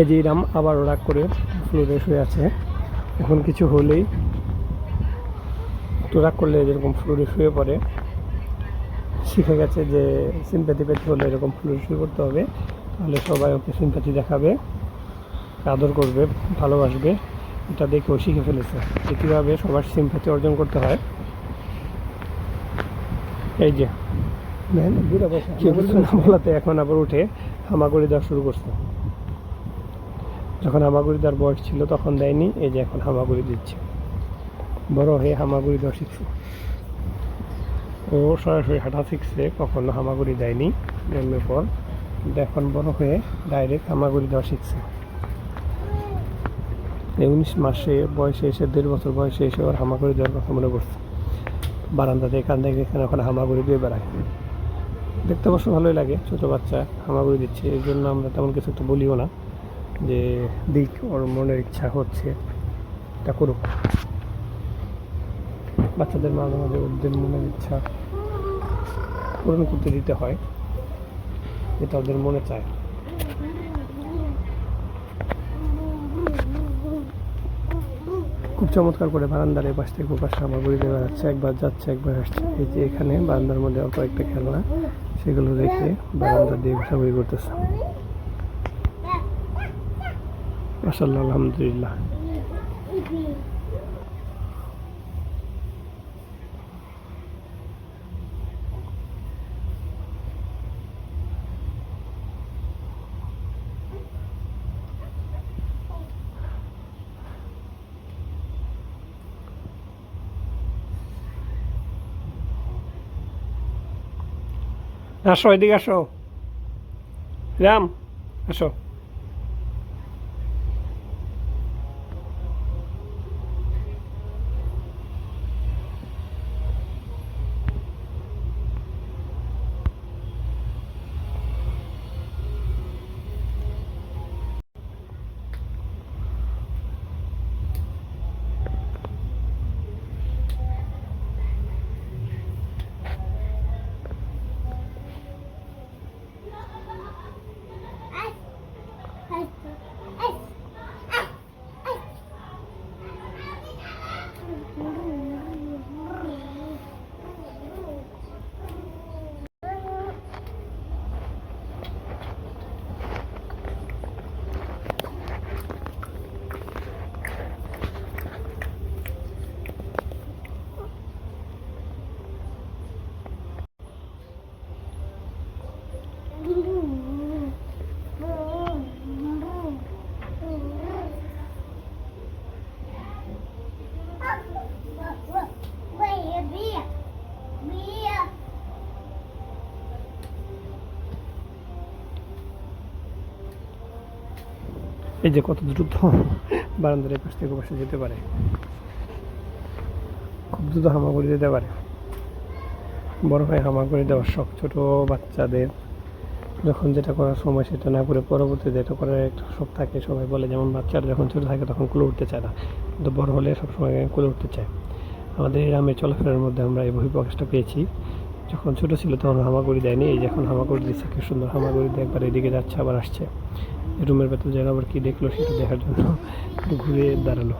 এই যে ইরাম আবার রাগ করে ফ্লোরে শুয়ে আছে। এখন কিছু হলেই একটু রাগ করলে যেরকম ফ্লোরে শুয়ে পড়ে শিখে গেছে যে সিম্প্যাথি পেতে হলে এরকম ফ্লোরে শুয়ে করতে হবে। তাহলে সবাই ওকে সিম্প্যাথি দেখাবে আদর করবে ভালোবাসবে। এটা দেখেও শিখে ফেলেছে যে কীভাবে সবার সিম্প্যাথি অর্জন করতে হয়। এই যে বলাতে এখন আবার উঠে হামাগুড়ি দেওয়া শুরু করছে। যখন হামাগুড়ি দেওয়ার বয়স ছিল, তখন দেয়নি। এই যে এখন হামাগুড়ি দিচ্ছে। বড় হয়ে হামাগুড়ি দেওয়া শিখছে। ও সরাসরি হাঁটা শিখছে, কখনো হামাগুড়ি দেয়নি। জন্মের পর। এখন বড় হয়ে ডাইরেক্ট হামাগুড়ি দেওয়া শিখছে। এই উনিশ মাসে বয়সে এসে, দেড় বছর বয়সে এসে ওর হামাগুড়ি দেওয়ার কথা মনে পড়ছে। বারান্দাতে এখান থেকে এখানে ওখানে হামাগুড়ি দিয়ে বেড়ায়। দেখতে অবশ্য ভালোই লাগে। ছোটো বাচ্চা, হামাগুড়ি দিচ্ছে। এই জন্য আমরা তেমন কিছু একটা বলিও না। যে দিক ওর মনের ইচ্ছা হচ্ছে, এটা করুক। বাচ্চাদের মাঝে মাঝে ওদের মনের ইচ্ছা পূরণ করতে দিতে হয়, যেটা ওদের মনে চায়। খুব চমৎকার করে বারান্দার এই পাশ থেকে ওপাশ সামগ্রী দিয়ে বেড়াচ্ছে, একবার যাচ্ছে, একবার আসছে। এই যে এখানে বারান্দার মধ্যে একটা খেলনা, সেগুলো রেখে বারান্দা দিয়ে ঘোরাঘুরি করতেছে। মাসাল্লাহ আলহামদুলিল্লাহ আসো এদিকে আসো। রাম আসো। এই যে কত দ্রুত বারান্দার পাশ থেকে পাশে যেতে পারে। খুব দ্রুত হামাগুড়ি দিতে পারে। বড় ভাই হামাগুড়ি দেওয়ার শখ ছোটো বাচ্চাদের। যখন যেটা করার সময় সেটা না করে পরবর্তীতে এটা করার একটা শখ থাকে, সবাই বলে যেমন বাচ্চারা যখন ছোটো থাকে তখন কুলে উঠতে চায় না। কিন্তু বড় হলে সবসময় কুলে উঠতে চায়। আমাদের এই গ্রামে চলাফেরার মধ্যে আমরা এই বহিঃপ্রকাশটা পেয়েছি। যখন ছোটো ছিল তখন হামাগুড়ি দেয়নি, এই যখন হামাগুড়ি দিচ্ছে, কি সুন্দর হামাগুড়ি দিয়ে একবার এদিকে যাচ্ছে, আবার আসছে। রুমের ভেতর যেন আবার কী দেখল সেটা দেখার জন্য ঘুরে দাঁড়াল।